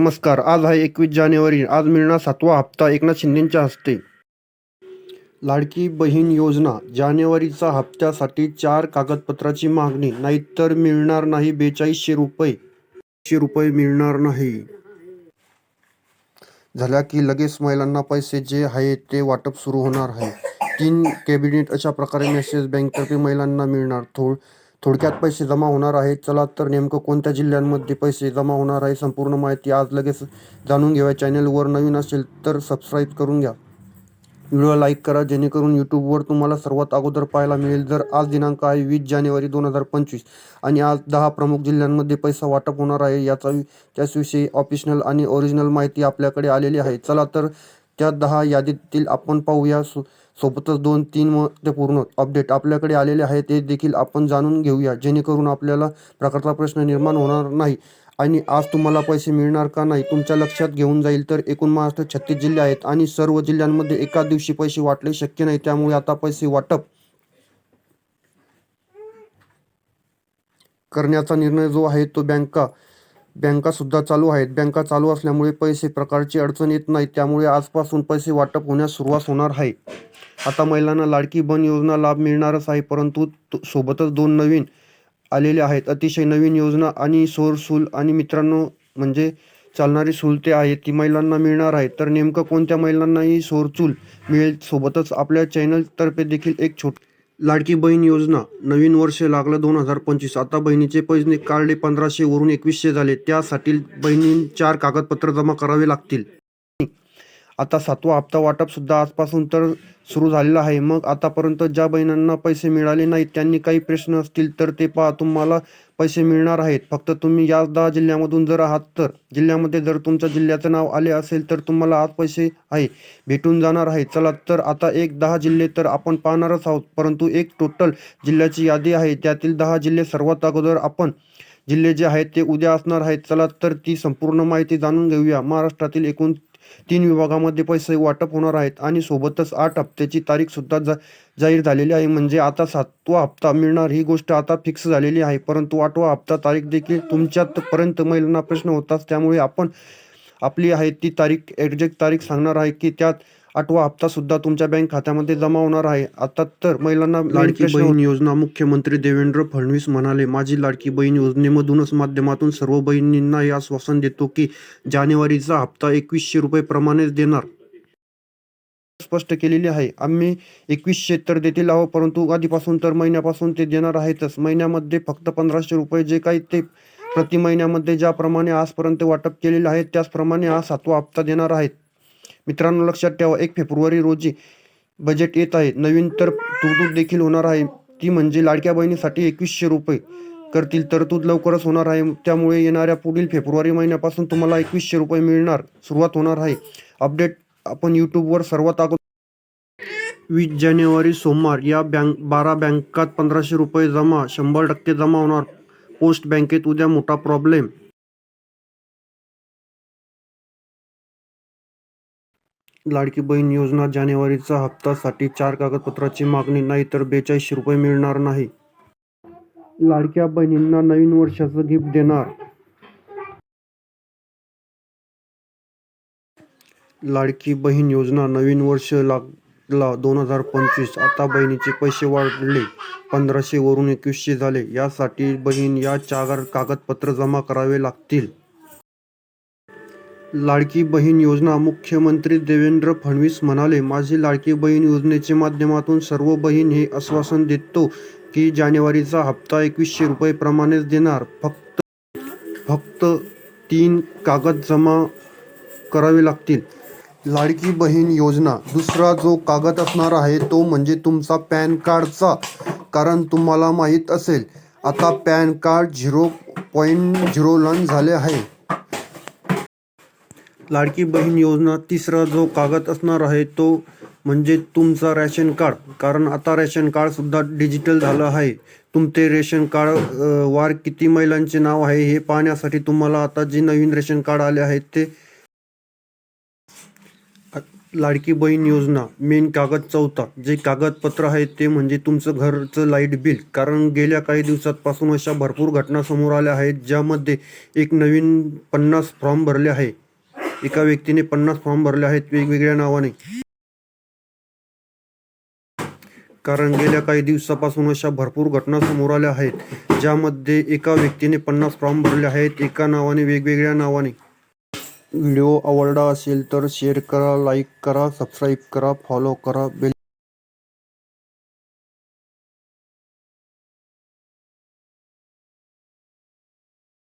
नमस्कार. आज आहे एकवीस जानेवारी. आज मिळणार सातवा हप्ता एकनाथ शिंदेंच्या हस्ते. लाडकी बहीण योजना. जानेवारीचा हप्त्यासाठी चार कागदपत्राची मागणी. नाहीतर मिळणार नाही बेचाळीसशे रुपये. शे रुपये मिळणार नाही. झाल्या की लगेच महिलांना पैसे जे आहे ते वाटप सुरू होणार आहे. तीन कॅबिनेट अशा प्रकारे मेसेज बँकतर्फे महिलांना मिळणार. थोड थोडक्यात पैसे जमा होणार आहेत. चला तर नेमकं कोणत्या जिल्ह्यांमध्ये पैसे जमा होणार आहे संपूर्ण माहिती आज लगेच जाणून घेऊया. चॅनलवर नवीन असेल तर सबस्क्राईब करून घ्या. व्हिडिओ लाईक करा जेणेकरून यूट्यूबवर तुम्हाला सर्वात अगोदर पाहायला मिळेल. जर आज दिनांक आहे वीस जानेवारी दोन हजार पंचवीस आणि आज दहा प्रमुख जिल्ह्यांमध्ये पैसा वाटप होणार आहे याचा त्याचविषयी ऑफिशनल आणि ओरिजिनल माहिती आपल्याकडे आलेली आहे. चला तर त्या दहा यादीतील आपण पाहूया. सु सोबतच दोन तीन महत्त्वपूर्ण अपडेट आपल्याकडे आलेले आहे ते देखील आपण जाणून घेऊया. जेणेकरून आपल्याला प्रकारचा प्रश्न निर्माण होणार नाही आणि आज तुम्हाला पैसे मिळणार का नाही तुमच्या लक्षात घेऊन जाईल तर एकूण महाराष्ट्र छत्तीस जिल्हे आहेत आणि सर्व जिल्ह्यांमध्ये एका दिवशी पैसे वाटले शक्य नाही. त्यामुळे आता पैसे वाटप करण्याचा निर्णय जो आहे तो बँका बँका सुद्धा चालू आहेत. बँका चालू असल्यामुळे पैसे प्रकारची अडचण येत नाही. त्यामुळे आजपासून पैसे वाटप होण्यास सुरुवात होणार आहे. आता महिलांना लाडकी बन योजना लाभ मिळणारच आहे परंतु तो- सोबतच दोन नवीन आलेले आहेत. अतिशय नवीन योजना आणि सोर सूल आणि मित्रांनो म्हणजे चालणारी सूल ते आहे ती महिलांना मिळणार आहे तर नेमकं कोणत्या महिलांनाही सोरचूल मिळेल सोबतच आपल्या चॅनलतर्फे देखील एक छोट लाडकी बहीण योजना नवीन वर्ष लागलं दोन हजार पंचवीस. आता बहिणीचे पैसे काढले पंधराशे वरून एकवीसशे झाले. त्यासाठी बहिणी चार कागदपत्र जमा करावे लागतील. आता सातवा हप्ता वाटप सुद्धा आजपासून तर सुरू झालेला आहे. मग आतापर्यंत ज्या बहिणांना पैसे मिळाले नाहीत त्यांनी काही प्रश्न असतील तर ते पहा. तुम्हाला पैसे मिळणार आहेत. फक्त तुम्ही या दहा जिल्ह्यामधून जर आहात तर जिल्ह्यामध्ये जर तुमच्या जिल्ह्याचं नाव आले असेल तर तुम्हाला आज पैसे आहे भेटून जाणार आहे. चला तर आता एक दहा जिल्हे तर आपण पाहणारच आहोत. परंतु एक टोटल जिल्ह्याची यादी आहे. त्यातील दहा जिल्हे सर्वात अगोदर आपण जिल्हे जे आहेत ते उद्या असणार आहेत. चला तर ती संपूर्ण माहिती जाणून घेऊया. महाराष्ट्रातील एकूण तीन विभागामध्ये पैसे वाटप होणार आहेत आणि सोबतच आठ हप्त्याची तारीख सुद्धा जा जाहीर झालेली आहे. म्हणजे आता सातवा हप्ता मिळणार ही गोष्ट आता फिक्स झालेली आहे. परंतु आठवा हप्ता तारीख देखील तुमच्यापर्यंत महिलांना प्रश्न होताच. त्यामुळे आपण आपली आहे ती तारीख एक्झॅक्ट तारीख सांगणार आहे की त्यात आठवा हप्ता सुद्धा तुमच्या बँक खात्यामध्ये जमा होणार आहे. आता तर महिलांना लाडकी बहीण योजना मुख्यमंत्री देवेंद्र फडणवीस म्हणाले माझी लाडकी बहीण योजनेमधूनच माध्यमातून सर्व बहिणींना हे आश्वासन देतो की जानेवारीचा हप्ता एकवीसशे रुपये प्रमाणेच देणार. स्पष्ट केलेले आहे. आम्ही एकवीसशे तर देतील आहोत परंतु आधीपासून तर महिन्यापासून ते देणार आहेतच. महिन्यामध्ये फक्त पंधराशे रुपये जे काही ते प्रति महिन्यामध्ये ज्याप्रमाणे आजपर्यंत वाटप केलेले आहे त्याचप्रमाणे हा सातवा हप्ता देणार आहेत. मित्रांनो लक्षात ठेवा एक फेब्रुवारी रोजी बजेट येत आहे. नवीन तर तरतूद देखील होणार आहे. ती म्हणजे लाडक्या बहिणीसाठी एकवीसशे रुपये करतील. तरतूद लवकरच होणार आहे. त्यामुळे येणाऱ्या पुढील फेब्रुवारी महिन्यापासून तुम्हाला एकवीसशे रुपये मिळणार. सुरुवात होणार आहे. अपडेट आपण यूट्यूबवर सर्वात अगोदर वीस जानेवारी सोमवार या बँक बारा बँकात पंधराशे रुपये जमा शंभर टक्के जमा होणार. पोस्ट बँकेत उद्या मोठा प्रॉब्लेम लाडकी बहीण योजना जानेवारीचा हप्तासाठी चार कागदपत्राची मागणी नाही तर बेचाळीसशे रुपये मिळणार नाही. लाडक्या बहिणींना नवीन वर्षाचं गिफ्ट देणार. लाडकी बहीण योजना नवीन वर्ष लागला दोन हजार पंचवीस. आता बहिणीचे पैसे वाढले पंधराशे वरून एकवीसशे झाले. यासाठी बहीण या चार कागदपत्र जमा करावे लागतील. लाडकी बहीण योजना मुख्यमंत्री देवेंद्र फडणवीस म्हणाले माझी लाडकी बहीण योजनेच्या माध्यमातून सर्व बहीण हे आश्वासन देतो की जानेवारीचा हप्ता एकवीसशे रुपये प्रमाणेच देणार. फक्त फक्त तीन कागद जमा करावे लागतील. लाडकी बहीण योजना दुसरा जो कागद असणार आहे तो म्हणजे तुमचा पॅन कार्डचा कारण तुम्हाला माहीत असेल आता PAN card zero point zero लन झाले आहे. लाडकी बहीण योजना तिसरा जो कागद असणार आहे तो म्हणजे तुमचा रॅशन कार्ड. कारण आता रॅशन कार्डसुद्धा डिजिटल झालं आहे. तुमचे रेशन कार्ड वार किती महिलांचे नाव आहे हे पाहण्यासाठी तुम्हाला आता जे नवीन रेशन कार्ड आले आहेत ते लाडकी बहीण योजना मेन कागद चौथा. जे कागदपत्र आहे ते म्हणजे तुमचं घरचं लाइट बिल. कारण गेल्या काही दिवसांपासून अशा भरपूर घटना समोर आल्या आहेत ज्यामध्ये एक नवीन पन्नास फॉर्म भरले आहे. एका व्यक्तीने पन्नास फॉर्म भरले आहेत वेगवेगळ्या नावाने. कारण गेल्या काही दिवसापासून अशा भरपूर घटना समोर आल्या आहेत ज्यामध्ये एका व्यक्तीने पन्नास फॉर्म भरले आहेत एका नावाने वेगवेगळ्या नावाने. व्हिडिओ आवडला असेल तर शेअर करा लाईक करा सबस्क्राईब करा फॉलो करा. बेल